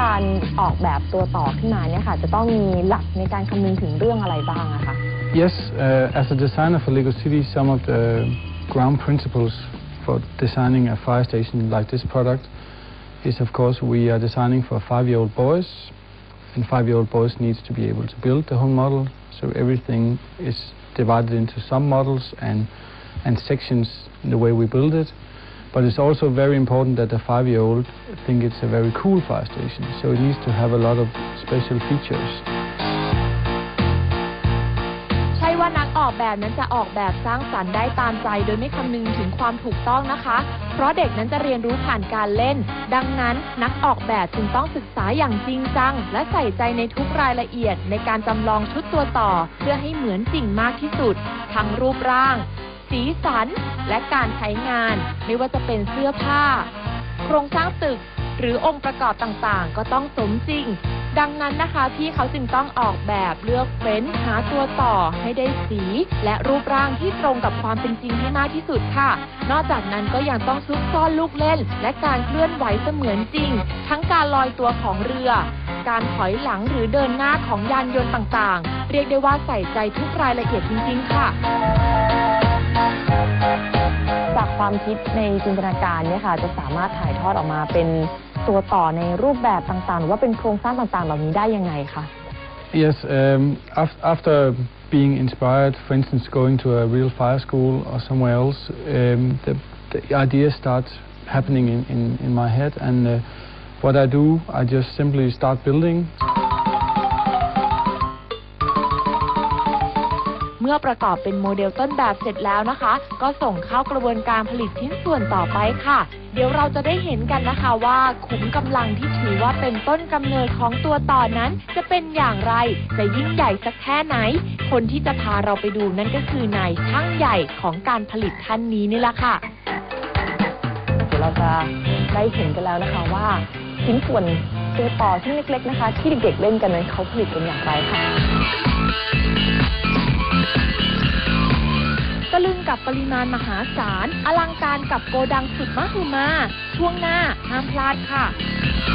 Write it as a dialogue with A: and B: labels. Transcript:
A: การออกแบบตัวต่อขึ้นมาเนี่ยค่ะ จะต้องมีหลักในการคำนึงถึงเรื่องอะไรบ้างอะคะ
B: Yes, uh, as a designer for Lego City, some of the ground principles for designing a fire station like this product is, of course, we are designing for five-year-old boys, and five-year-old boys needs to be able to build the whole model. So everything is divided into some models and and sections in the way we build it. But it's also very important that the five-year-old think it's a very cool fire station. So it needs to have a lot of special features.
C: ใช่ว่านักออกแบบนั้นจะออกแบบสร้างสรรค์ได้ตามใจ โดยไม่คำนึงถึงความถูกต้องนะคะ เพราะเด็กนั้นจะเรียนรู้ผ่านการเล่น ดังนั้นนักออกแบบจึงต้องศึกษาอย่างจริงจัง และใส่ใจในทุกรายละเอียดในการจำลองชุดตัวต่อ เพื่อให้เหมือนจริงมากที่สุด ทั้งรูปร่าง สีสัน และการใช้งาน ไม่ว่าจะเป็นเสื้อผ้า โครงสร้างตึก หรือองค์ประกอบต่างๆ ก็ต้องสมจริง ดังนั้นนะคะพี่เขาจึงต้องออกแบบเลือกเฟ้นหาตัวต่อให้ได้สี และรูปร่างที่ตรงกับความเป็นจริงให้มากที่สุดค่ะ นอกจากนั้นก็ยังต้องซุกซ่อนลูกเล่น และการเคลื่อนไหวเสมือนจริง ทั้งการลอยตัวของเรือการถอยหลังหรือเดินหน้าของยานยนต์ต่างๆ เรียกได้ว่าใส่ใจทุกรายละเอียดจริง ๆ ค่ะ
A: จากความคิดในจินตนาการเนี่ยค่ะ จะสามารถถ่ายทอดออกมาเป็นตัวต่อในรูปแบบต่างๆ หรือว่าเป็นโครงสร้างต่างๆ เหล่านี้ได้ยังไงคะ
B: Yes, um, after being inspired, for instance, going to a real fire school or somewhere else, um, the, the idea starts happening in, in, in my head. And uh, what I do, I just simply start building.
C: เมื่อประกอบเป็นโมเดลต้นแบบเสร็จแล้วนะคะ ก็ส่งเข้ากระบวนการผลิตชิ้นส่วนต่อไปค่ะ เดี๋ยวเราจะได้เห็นกันนะคะว่าขุมกำลังที่ถือว่าเป็นต้นกำเนิดของตัวต่อนั้น จะเป็นอย่างไร จะยิ่งใหญ่สักแค่ไหน คนที่จะพาเราไปดูนั่นก็คือนายช่างใหญ่ของการผลิตท่านนี้นี่แหละค่ะ
A: เดี๋ยวเราจะได้เห็นกันแล้วนะคะว่าชิ้นส่วนตัวต่อชิ้นเล็กๆนะคะ ที่เด็กๆเล่นกันนั้นเขาผลิตกันอย่างไรค่ะ
C: ปริมาณมหาศาล อลังการกับโกดังสุดมหึมา ช่วงหน้าห้ามพลาดค่ะ